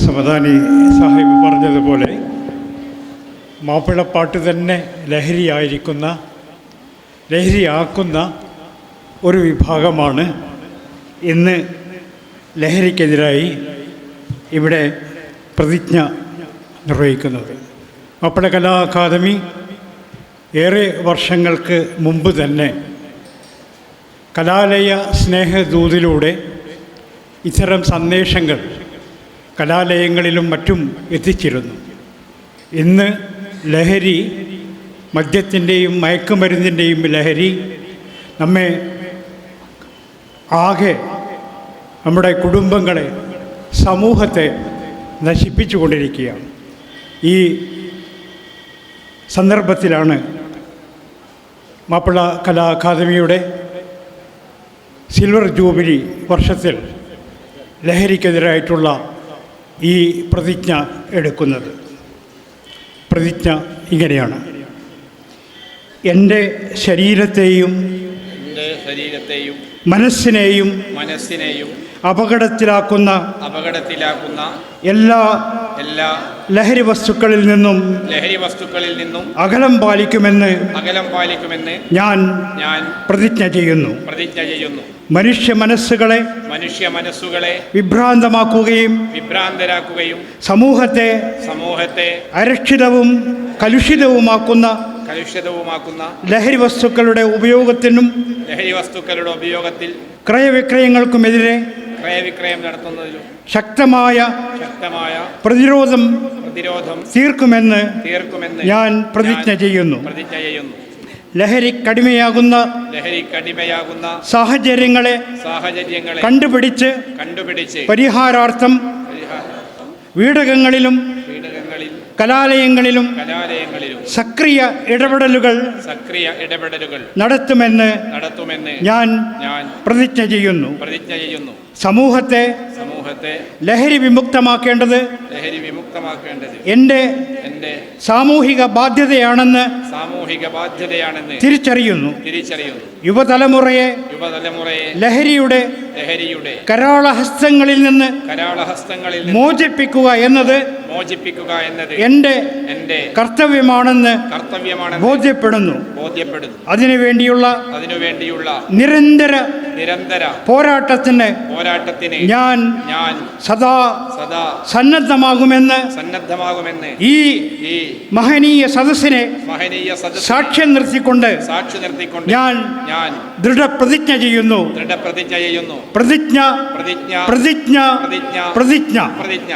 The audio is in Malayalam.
സമദാനി സാഹിബ് പറഞ്ഞതുപോലെ മാപ്പിളപ്പാട്ട് തന്നെ ലഹരിയായിരിക്കുന്ന ലഹരിയാക്കുന്ന ഒരു വിഭാഗമാണ് ഇന്ന് ലഹരിക്കെതിരായി ഇവിടെ പ്രതിജ്ഞ നിർവഹിക്കുന്നത്. മാപ്പിള കലാ അക്കാദമി ഏറെ വർഷങ്ങൾക്ക് മുമ്പ് തന്നെ കലാലയ സ്നേഹദൂതിലൂടെ ഇത്തരം സന്ദേശങ്ങൾ കലാലയങ്ങളിലും മറ്റും എത്തിച്ചിരുന്നു. ഇന്ന് ലഹരി മദ്യത്തിന്റെയും മയക്കുമരുന്നിന്റെയും ലഹരി നമ്മെ ആകെ നമ്മുടെ കുടുംബങ്ങളെ സമൂഹത്തെ നശിപ്പിച്ചു കൊണ്ടിരിക്കുകയാണ് ഈ സന്ദർഭത്തിലാണ് മാപ്പിള കലാ അക്കാദമിയുടെ സിൽവർ ജൂബിലി വർഷത്തിൽ ലഹരിക്കെതിരായിട്ടുള്ള ഈ പ്രതിജ്ഞ എടുക്കുന്നത്. പ്രതിജ്ഞ ഇങ്ങനെയാണ്. എന്റെ ശരീരത്തെയും ശരീരത്തെയും മനസ്സിനെയും മനസ്സിനെയും അപകടത്തിലാക്കുന്ന അപകടത്തിലാക്കുന്ന എല്ലാ എല്ലാ ലഹരി വസ്തുക്കളിൽ നിന്നും ലഹരി വസ്തുക്കളിൽ നിന്നും അകലം പാലിക്കുമെന്ന് അകലം പാലിക്കുമെന്ന് ഞാൻ ഞാൻ പ്രതിജ്ഞ ചെയ്യുന്നു. പ്രതിജ്ഞ ചെയ്യുന്നു. മനുഷ്യ മനസ്സുകളെ മനുഷ്യ മനസ്സുകളെ വിഭ്രാന്തമാക്കുകയും വിഭ്രാന്തരാക്കുകയും സമൂഹത്തെ സമൂഹത്തെ അരക്ഷിതവും കലുഷിതവുമാക്കുന്ന കലുഷിതവുമാക്കുന്ന ലഹരി വസ്തുക്കളുടെ ഉപയോഗത്തിനും ലഹരി വസ്തുക്കളുടെ ഉപയോഗത്തിൽ ക്രയവിക്രയങ്ങൾക്കുമെതിരെ ക്രയവിക്രയം നടത്തുന്നതിലും ശക്തമായ ശക്തമായ പ്രതിരോധം പ്രതിരോധം തീർക്കുമെന്ന് തീർക്കുമെന്ന് ഞാൻ പ്രതിജ്ഞ ചെയ്യുന്നു. പ്രതിജ്ഞ ചെയ്യുന്നു. ലഹരിക്കടിമയാകുന്ന ലഹരിക്കടിമയാകുന്ന സാഹചര്യങ്ങളെ സാഹചര്യങ്ങളെ കണ്ടുപിടിച്ച് കണ്ടുപിടിച്ച് പരിഹാരാർത്ഥം വീടകങ്ങളിലും കലാലയങ്ങളിലും കലാലയങ്ങളിലും സക്രിയ ഇടപെടലുകൾ സക്രിയ ഇടപെടലുകൾ നടത്തുമെന്ന് നടത്തുമെന്ന് ഞാൻ ഞാൻ പ്രതിജ്ഞ ചെയ്യുന്നു. പ്രതിജ്ഞ ചെയ്യുന്നു. സമൂഹത്തെ സമൂഹത്തെ ലഹരി വിമുക്തമാക്കേണ്ടത് ലഹരി വിമുക്തമാക്കേണ്ടത് എന്റെ എന്റെ സാമൂഹിക ബാധ്യതയാണെന്ന് സാമൂഹിക ബാധ്യതയാണെന്ന് തിരിച്ചറിയുന്നു. തിരിച്ചറിയുന്നു. യുവതലമുറയെ യുവതലമുറയെ ലഹരിയുടെ ലഹരിയുടെ കരാളഹസ്തങ്ങളിൽ നിന്ന് കരാളഹസ്തങ്ങളിൽ മോചിപ്പിക്കുക എന്നത് മോചിപ്പിക്കുക എന്നത് എന്റെ എന്റെ കർത്തവ്യമാണെന്ന് കർത്തവ്യമാണെന്ന് ബോധ്യപ്പെടുന്നു. ബോധ്യപ്പെടുന്നു. അതിനുവേണ്ടിയുള്ള അതിനുവേണ്ടിയുള്ള നിരന്തര നിരന്തര പോരാട്ടത്തിന് പോരാട്ടത്തിന് ഞാൻ ഞാൻ സദാ സദാ സന്നദ്ധമാകുമെന്ന് സന്നദ്ധമാകുമെന്ന് ഈ മഹനീയ സദസ്സിനെ മഹനീയ സദസ് സാക്ഷ്യം നിർത്തിക്കൊണ്ട് സാക്ഷി നിർത്തിക്കൊണ്ട് ഞാൻ ഞാൻ ദൃഢപ്രതിജ്ഞ ചെയ്യുന്നു. ദൃഢപ്രതിജ്ഞ ചെയ്യുന്നു. പ്രതിജ്ഞ പ്രതിജ്ഞ പ്രതിജ്ഞ പ്രതിജ്ഞ പ്രതിജ്ഞ പ്രതിജ്ഞ